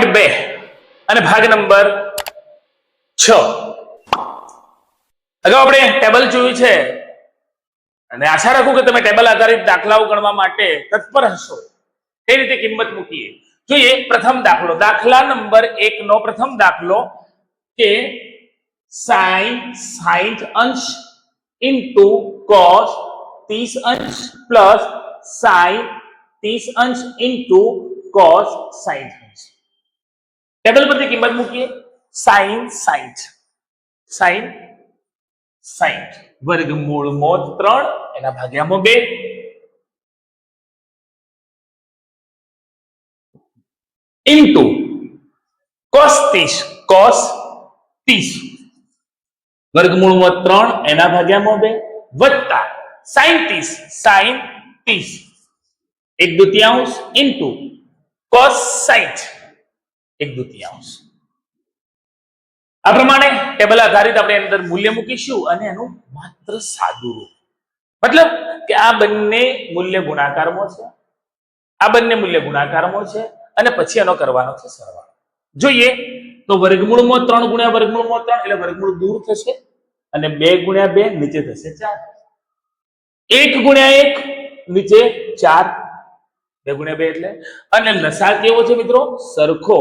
Point બે અને ભાગ નંબર છ. અગાઉ આપણે ટેબલ જોયું છે. અને આશા રાખું કે તમે ટેબલ આધારિત દાખલાઓ ગણવા માટે તત્પર હશો. કઈ રીતે કિંમત મૂકીએ? જોઈએ, પ્રથમ દાખલો. દાખલા નંબર એક નો પ્રથમ દાખલો કે સાઈન સાઈઠ અંશ ઇન્ટુ કોસ ત્રીસ અંશ પ્લસ સાઈન ત્રીસ અંશ ઇન્ટુ કોસ સાઈઠ અંશ. ટેબલ પરથી કિંમત મૂકીએ સાઈન સાઈઠ સાઈન સાઈઠ વર્ગમૂળમાં ત્રણ એના ભાગ્યામાં બે ઇન્ટુ કોસ ત્રીસ કોસ ત્રીસ વર્ગમૂળમાં ત્રણ એના ભાગ્યામાં બે વત્તા સાઈન ત્રીસ સાઈન ત્રીસ એક દુતિયાંશ ઇન્ટુ કોસ સાઈઠ એક દુતિયાંશ આ પ્રમાણે ટેબલ આધારિત આપણે અંદર મૂલ્ય મૂકીશું અને એનું માત્ર સાદું રૂપ. મતલબ કે આ બંને મૂલ્ય ગુણાકારમાં છે, આ બંને મૂલ્ય ગુણાકારમાં છે અને પછી એનો કરવાનો છે સરવાળો. જોઈએ તો વર્ગમૂળમાં ત્રણ ગુણ્યા વર્ગમૂળમાં ત્રણ એટલે વર્ગમૂળ દૂર થશે અને બે ગુણ્યા બે નીચે થશે ચાર. એક ગુણ્યા એક નીચે ચાર. બે ગુણ્યા બે એટલે? અને લસા કેવો છે મિત્રો? સરખો.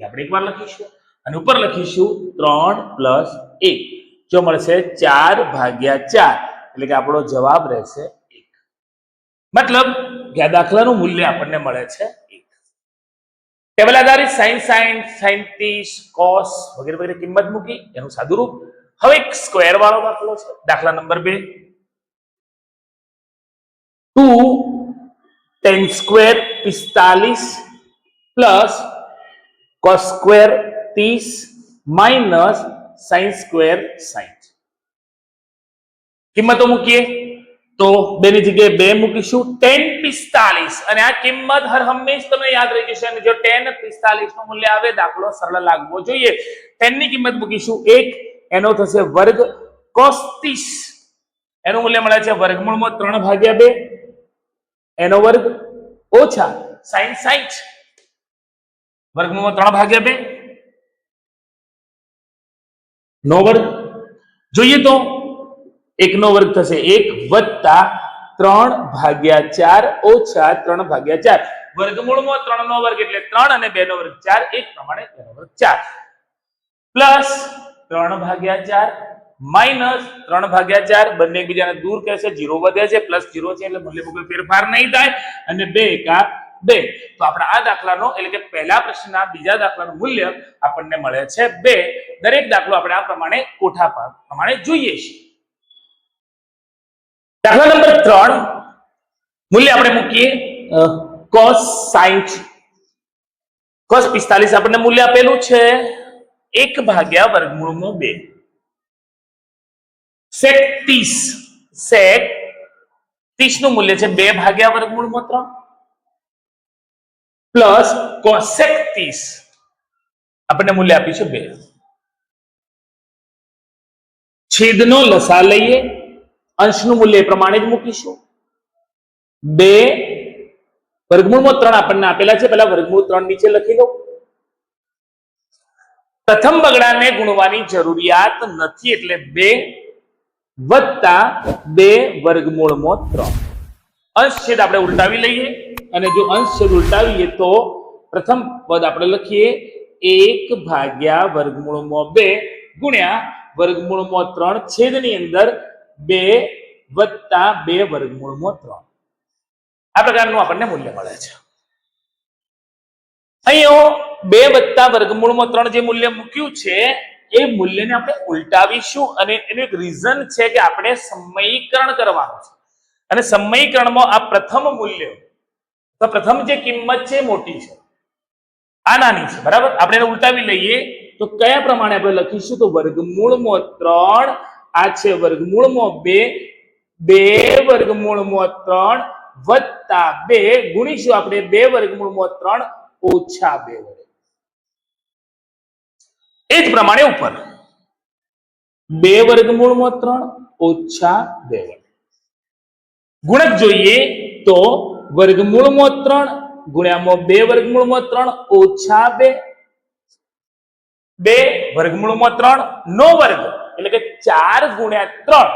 એટલે આપણે એકવાર લખીશું. અને ઉપર લખીશું ત્રણ પ્લસ એક. જો મળશે ચાર ભાગ્યા ચાર, એટલે કે આપણો જવાબ રહેશે એક. મતલબ કે દાખલાનું મૂલ્ય આપણને મળે છે એક. ટેબલ આધારિત સાઈન સાઈન સાઈન ત્રીસ કોસ વગેરે વગેરે કિંમત મૂકી, એનું સાદુરૂપ. હવે એક સ્ક્વેર વાળો દાખલો છે. દાખલા નંબર બે. ટુ ટેન સ્ક્વેર પિસ્તાલીસ પ્લસ કોસ સ્ક્વેર ત્રીસ માઇનસ સાઈન સ્ક્વેર સાઈઠ કિંમતો મૂકીએ તો બેની જગ્યાએ બે મૂકીશું ટેન પિસ્તાલીસ. અને આ કિંમત હર હંમેશ તમને યાદ રહી જશે. અને જો ટેન પિસ્તાલીસનું મૂલ્ય આવે દાખલો સરળ લાગવો જોઈએ. ટેનની કિંમત મૂકીશું એક. એનો થશે વર્ગ કોસ એનું મૂલ્ય મળે છે વર્ગમૂળમાં ત્રણ ભાગ્યા બે. એનો વર્ગ ઓછા સાઈન સાઈઠ. વર્ગમૂળમાં ત્રણ ભાગ્યા બે. નો વર્ગ. જોઈએ તો એકનો વર્ગ થશે એક વત્તા ત્રણ ભાગ્યા ચાર ઓછા ત્રણ ભાગ્યા ચાર. વર્ગમૂળમાં ત્રણ નો વર્ગ એટલે ત્રણ અને બે નો વર્ગ ચાર. એક પ્રમાણે તેનો વર્ગ ચાર. પ્લસ ત્રણ ભાગ્યા ચાર માઇનસ ત્રણ ભાગ્યા ચાર. બંને એકબીજાને દૂર કરશે જીરો વધે છે, પ્લસ જીરો છે એટલે ભલે ભૂગલ ફેરફાર નહીં થાય. અને બે એકા બે. તો આપણે આ દાખલાનો, એટલે કે પહેલા પ્રશ્નના બીજા દાખલાનું મૂલ્ય આપણને મળે છે બે. દરેક દાખલો આપણે આ પ્રમાણે કોઠા પર પ્રમાણે જોઈએ છીએ. દાખલા નંબર ત્રણ. મૂલ્ય આપણે મૂકીએ. કોસ સાઈઠ. કોસ પિસ્તાલીસ આપણને મૂલ્ય આપેલું છે. એક ભાગ્યા વર્ગમૂળમાં બે. સેક ત્રીસ. સેક ત્રીસનું મૂલ્ય છે બે ભાગ્યા વર્ગમૂળમાં ત્રણ. પ્લસ કોસેક ત્રીસ આપણને મૂલ્ય આપ્યું છે બે. છેદનો લસા લઈએ, અંશનું મૂલ્ય એ પ્રમાણે જ મૂકીશું. બે, વર્ગમૂળમાં ત્રણ આપણને આપેલા છે પેલા વર્ગમૂળ ત્રણ નીચે લખી લો પ્રથમ બગડાને ગુણવાની જરૂરિયાત નથી, એટલે બે વત્તા બે વર્ગમૂળમાં ત્રણ. અંશ છેદ આપણે ઉલટાવી લઈએ. અને જો અંશ છેદ ઉલટાવીએ તો પ્રથમ પદ આપણે લખીએ એક ભાગ્યા વર્ગમૂળમાં બે ગુણ્યા વર્ગમૂળમાં ત્રણ છેદની અંદર બે વત્તા બે વર્ગમૂળમાં ત્રણ. આ પ્રકારનું આપણને મૂલ્ય મળે છે. અહીંયા બે વત્તા વર્ગમૂળમાં ત્રણ જે મૂલ્ય મૂક્યું છે, એ મૂલ્યને આપણે ઉલટાવીશું અને એનું એક રીઝન છે કે આપણે સમયીકરણ કરવાનું છે. અને સમયીકરણમાં આ પ્રથમ મૂલ્ય તો પ્રથમ જે કિંમત છે એ મોટી છે. આ નાની છે, બરાબર? આપણે એને ઉલટાવી લઈએ તો કયા પ્રમાણે આપણે લખીશું? તો વર્ગમૂળમાં ત્રણ, આ છે વર્ગમૂળમાં બે બે વર્ગમૂળમાં ત્રણ વત્તા બે ગુણીશું આપણે બે વર્ગમૂળમાં ત્રણ ઓછા બે વડે. એ જ પ્રમાણે ઉપર. બે વર્ગમૂળમાં ત્રણ ઓછા બે વડે. ગુણક જોઈએ તો વર્ગમૂળમાં ત્રણ ગુણ્યામાં બે વર્ગમૂળમાં ત્રણ, ઓછા બે. બે વર્ગમૂળમાં ત્રણ, નો વર્ગ. એટલે કે ચાર ગુણ્યા ત્રણ.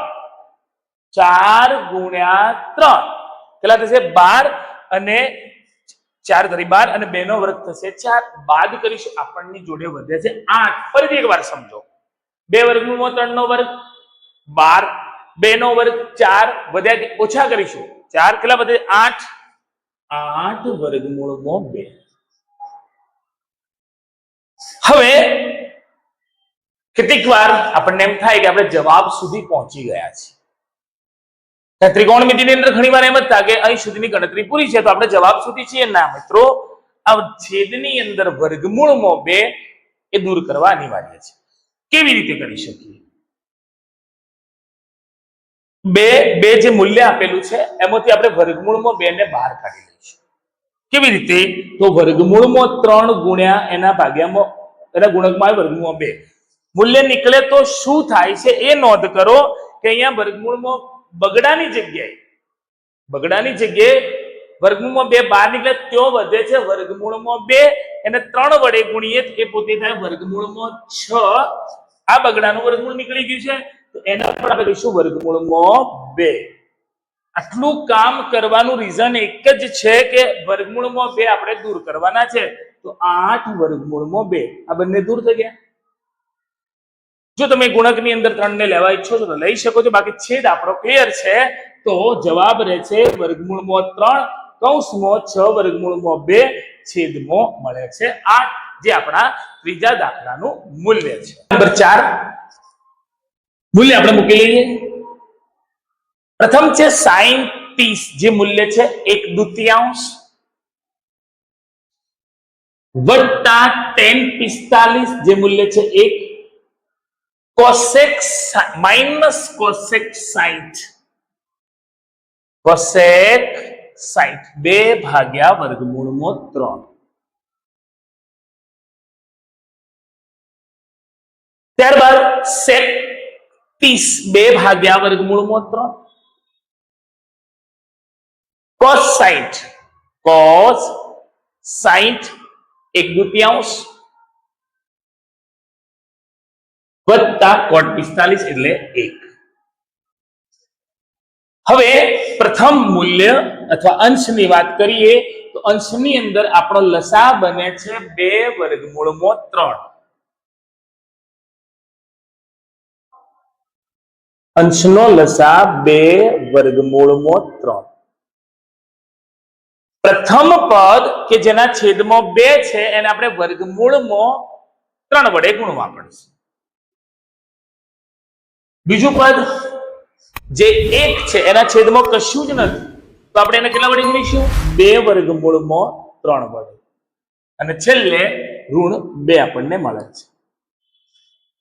ચાર ગુણ્યા ત્રણ. કેટલા થશે? બાર અને ચાર ધરી બાર અને બે નો વર્ગ થશે ચાર. બાદ કરીશું, આપણની જોડે વધે છે આઠ. ફરીથી એક વાર સમજો. બે વર્ગમૂળમાં ત્રણ નો વર્ગ, બાર. બે નો વર્ગ, ચાર. વધ્યા ઓછા કરીશું. ચાર કેટલા વધે? આઠ. આઠ વર્ગમૂળમાં બે. હવે કેટલીક વાર આપણને એમ થાય કે આપણે જવાબ સુધી પહોંચી ગયા છીએ. ત્રિકોણમિતિની અંદર ઘણી વાર એમ જ થાય કે અહીં સુધીની ગણતરી પૂરી છે, તો આપણે જવાબ સુધી છીએ. ના મિત્રો, આ છેદની અંદર વર્ગમૂળમાં બે એ દૂર કરવા અનિવાર્ય છે. કેવી રીતે કરી શકીએ? બે બે જે મૂલ્ય આપેલું છે, એમાંથી આપણે વર્ગમૂળમાં બે ને બહાર કાઢી લઈશું. કેવી રીતે? તો વર્ગમૂળમાં ત્રણ ગુણ્યા એના ભાગ્યામાં, એના ગુણકમાં આવે વર્ગમૂળમાં બે. મૂલ્ય નીકળે તો શું થાય છે એ નોંધ કરો કે અહીંયા વર્ગમૂળમાં બગડાની જગ્યાએ બગડાની જગ્યાએ વર્ગમૂળમાં બે બહાર નીકળે ત્યો વધે છે વર્ગમૂળમાં બે, એને ત્રણ વડે ગુણીએ એ પોતે થાય વર્ગમૂળમાં છ. આ બગડાનું વર્ગમૂળ નીકળી ગયું છે. તો એના પણ આપણે કહીશું વર્ગમૂળમાં બે. આટલું કામ કરવાનું રીઝન એક જ છે કે વર્ગમૂળમાં બે આપણે દૂર કરવાના છે. તો આઠ વર્ગમૂળમાં બે. આ બંને દૂર થઈ ગયા? જો તમે ગુણકની અંદર ત્રણ ને લેવા ઈચ્છો છો તો લઈ શકો છો. બાકી છેદ આપણો ક્લિયર છે. તો જવાબ રહે છે વર્ગમૂળમાં ત્રણ, કૌંસમાં છ, વર્ગમૂળમાં બે, છેદમાં મળે છે આઠ, જે આપણા ત્રીજા દાખલાનું મૂલ્ય છે. નંબર ચાર. મૂલ્ય આપણે મૂકી લઈએ. પ્રથમ છે સાઈન ત્રીસ જે મૂલ્ય છે એક દુત્યાંશ વત્તા ટેન પિસ્તાલીસ. જે મૂલ્ય છે એક કોસેક માઇનસ કોસેક સાઈઠ. કોસેક સાઈઠ. બે ભાગ્યા વર્ગમૂળમાં ત્રણ. ત્યારબાદ સેક ત્રીસ બે ભાગ્યા વર્ગમૂળમાં ત્રણ કોસ સાઈઠ કોસ સાઈઠ એક દુત્યાંશ વત્તા કોટ પિસ્તાલીસ એટલે એક હવે પ્રથમ મૂલ્ય અથવા અંશની વાત કરીએ તો અંશની અંદર આપણો લસા બને છે બે વર્ગમૂળમાં ત્રણ અંશનો લસા બે વર્ગમૂળમાં ત્રણ. પ્રથમ પદ કે જેના છેદમાં બે છે એને આપણે વર્ગમૂળમાં ત્રણ વડે ગુણવા પડશે. બીજું પદ જે એક છે એના છેદમાં કશું જ નથી. તો આપણે એને કેટલા વડે ગુણીશું? બે વર્ગમૂળમાં ત્રણ વડે. અને છેલ્લે ઋણ બે આપણને મળે છે.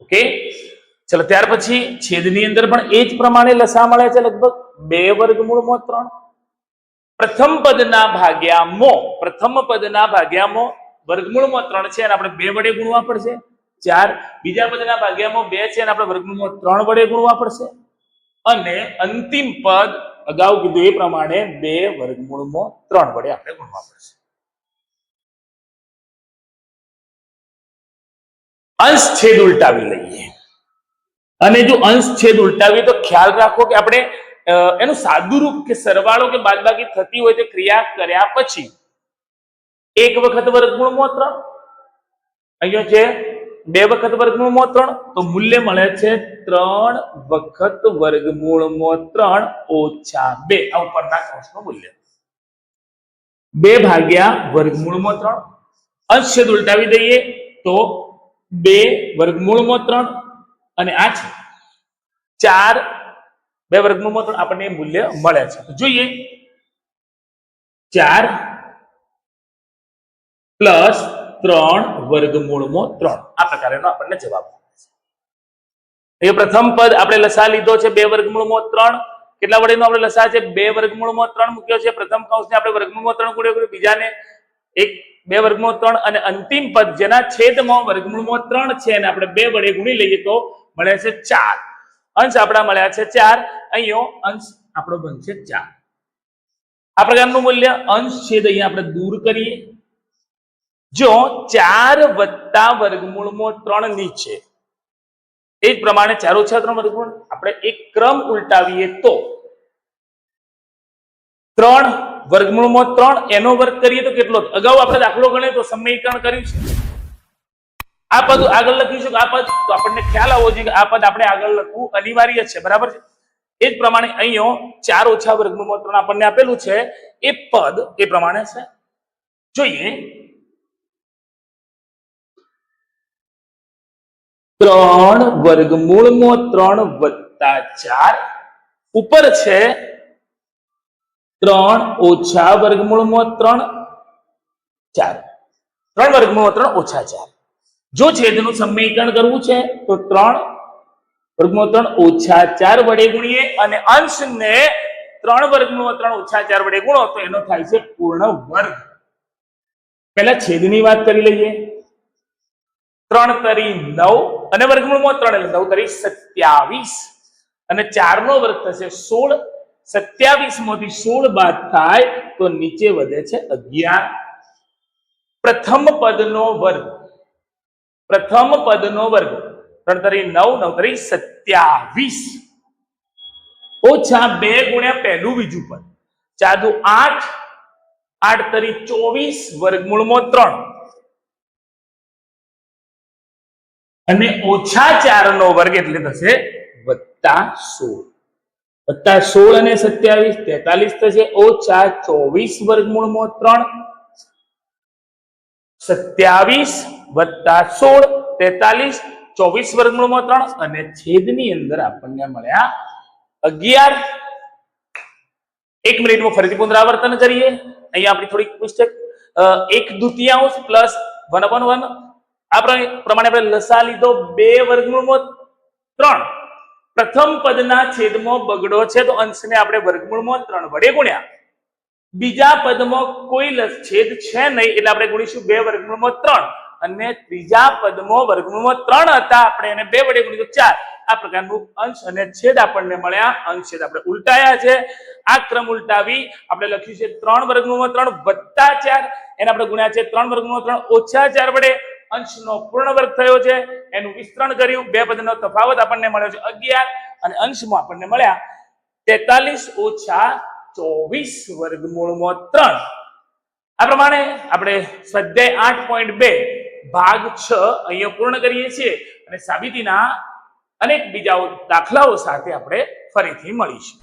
ઓકે? ચલો, ત્યાર પછી છેદની અંદર પણ એ જ પ્રમાણે લસા મળે છે લગભગ? બે વર્ગમૂળમાં ત્રણ. પ્રથમ પદના ભાગ્યામો પ્રથમ પદના ભાગ્યામો વર્ગમૂળમાં ત્રણ છે અને આપણે બે વડે ગુણવા પડશે. ચાર. બીજા પદના ભાગ્યામાં બે છે અને આપણે વર્ગમૂળમાં ત્રણ વડે ગુણવા પડશે. અને અંતિમ પદ, અગાઉ કીધું એ પ્રમાણે બે વર્ગમૂળમાં ત્રણ વડે આપણે ગુણવા પડશે. અંશ છેદ ઉલટાવી લઈએ. અને જો અંશ છેદ ઉલટાવીએ તો ખ્યાલ રાખો કે આપણે એનું સાદુરૂપ કે સરવાળો કે બાદબાકી થતી હોય તે ક્રિયા કર્યા પછી, એક વખત વર્ગમૂળમાં ત્રણ અહીંયા છે બે વખત વર્ગમૂળમાં ત્રણ તો મૂલ્ય મળે છે ત્રણ વખત વર્ગમૂળમાં ત્રણ ઓછા બે. આ ઉપરના કૌંસનું મૂલ્ય. બે ભાગ્યા વર્ગમૂળમાં ત્રણ અંશ છેદ ઉલટાવી દઈએ તો બે વર્ગમૂળમાં ત્રણ અને આ છે. ચાર બે વર્ગમૂળમાં ત્રણ આપણને મૂલ્ય મળે છે. જોઈએ. ચાર પ્લસ ત્રણ વર્ગમૂળમાં ત્રણ. આ પ્રકારનો આપણને જવાબ એ પ્રથમ પદ આપણે લસા લીધો છે બે વર્ગમૂળમાં ત્રણ. કેટલા વડેનો આપણે લસા છે? બે વર્ગમૂળમાં ત્રણ મૂક્યો છે. પ્રથમ કૌંસને આપણે વર્ગમૂળમાં ત્રણ ગુણ્યો કર્યો. બીજાને એક, બે વર્ગમૂળ ત્રણ. અને અંતિમ પદ જેના છેદમાં વર્ગમૂળમાં ત્રણ છે અને આપણે બે વડે ગુણી લઈએ તો મળે છે ચાર. અંશ આપણા મળ્યા છે ચાર. અહીંયો અંશ આપણો બનશે ચાર. આ પ્રકારનું મૂલ્ય અંશ છેદ અહીંયા આપણે દૂર કરીએ. જો ચાર વત્તા વર્ગમૂળમાં ત્રણ નીચે. એ જ પ્રમાણે ચાર ઓછા ત્રણ વર્ગમૂળ. આપણે એક ક્રમ ઉલટાવીએ તો. ત્રણ વર્ગમૂળમાં ત્રણ એનો વર્ગ કરીએ તો કેટલો? અગાઉ આપણે દાખલો ગણ્યો તો સમીકરણ કર્યું છે. આ પદ આગળ લખીશું આ પદ તો આપણને ખ્યાલ આવવો જોઈએ કે આ પદ આપણે આગળ લખવું અનિવાર્ય છે, બરાબર છે? એ જ પ્રમાણે અહીંયા ચાર ઓછા વર્ગમૂળમાં ત્રણ આપણને આપેલું છે. એ પદ એ પ્રમાણે છે. જોઈએ. ત્રણ વર્ગમૂળમાં ત્રણ વત્તા ચાર ઉપર છે. ત્રણ ઓછા વર્ગમૂળમાં ત્રણ ચાર. ત્રણ વર્ગમૂળમાં ત્રણ ઓછા ચાર. જો છેદનું સમીકરણ કરવું છે, તો ત્રણ, વર્ગમૂળ ત્રણ ઓછા ચાર વડે ગુણીએ અને અંશને ત્રણ વર્ગમૂળ ત્રણ ઓછા ચાર વડે ગુણો, તો એનો થાય છે પૂર્ણ વર્ગ. પહેલા છેદની વાત કરી લઈએ. ત્રણ તરી નવ અને વર્ગમૂળમાં ત્રણ, એટલે નવ તરી સત્યાવીસ. અને ચાર નો વર્ગ થશે સોળ. સત્યાવીસમાંથી સોળ બાદ થાય તો નીચે વધે છે અગિયાર. પ્રથમ પદનો વર્ગ પ્રથમ પદનો વર્ગ. ત્રણ તરી નવ નવ તરી સત્યાવીસ. ઓછા બે ગુણ્યા પહેલું બીજું પદ. ચાદુ આઠ આઠ તરી ચોવીસ વર્ગમૂળમાં ત્રણ. અને ઓછા ચાર નો વર્ગ એટલે થશે વત્તા સોળ. વત્તા સોળ અને સત્યાવીસ, તેતાલીસ થશે. ઓછા ચોવીસ વર્ગમૂળમાં ત્રણ. સત્યાવીસ વત્તા સોળ, તેતાલીસ, ચોવીસ વર્ગમૂળમાં ત્રણ અને છેદની અંદર આપણને મળ્યા અગિયાર. એક મિનિટમાં ફરીથી પુનરાવર્તન કરીએ. અહીંયા આપણી થોડીક મિસ્ટેક એક દ્વિતીયાંશ પ્લસ વન વન વન. આ પ્રમાણે આપણે લસા લીધો બે વર્ગમૂળમાં ત્રણ. પ્રથમ પદના છેદમાં બગડો છે, તો અંશને આપણે વર્ગમૂળમાં ત્રણ વડે ગુણ્યા. બીજા પદમાં કોઈ છેદ છે નહીં, એટલે આપણે ગુણીશું બે વર્ગમૂળમાં ત્રણ. અને ત્રીજા પદમાં વર્ગમૂળમાં ત્રણ હતા, આપણે એને બે વડે ગુણીશું ચાર. આ પ્રકારનું અંશ અને છેદ આપણને મળ્યા. અંશ છેદ આપણે ઉલટાયા છે. આ ક્રમ ઉલટાવી આપણે લખ્યું છે ત્રણ વર્ગમૂળમાં ત્રણ વત્તા ચાર. એને આપણે ગુણ્યા છે ત્રણ વર્ગમૂળમાં ત્રણ ઓછા ચાર વડે. અંશનો પૂર્ણ વર્ગ થયો છે. એનું વિસ્તરણ કર્યું. બે પદનો તફાવત આપણને મળ્યો છે અગિયાર. અને અંશમાં આપણને મળ્યા તેતાલીસ ઓછા ચોવીસ વર્ગમૂળમાં ત્રણ. આ પ્રમાણે આપણે સ્વાધ્યાય આઠ પોઈન્ટ બે ભાગ છ અહીંયા પૂર્ણ કરીએ છીએ અને સાબિતીના અનેક બીજા દાખલાઓ સાથે આપણે ફરીથી મળીશું.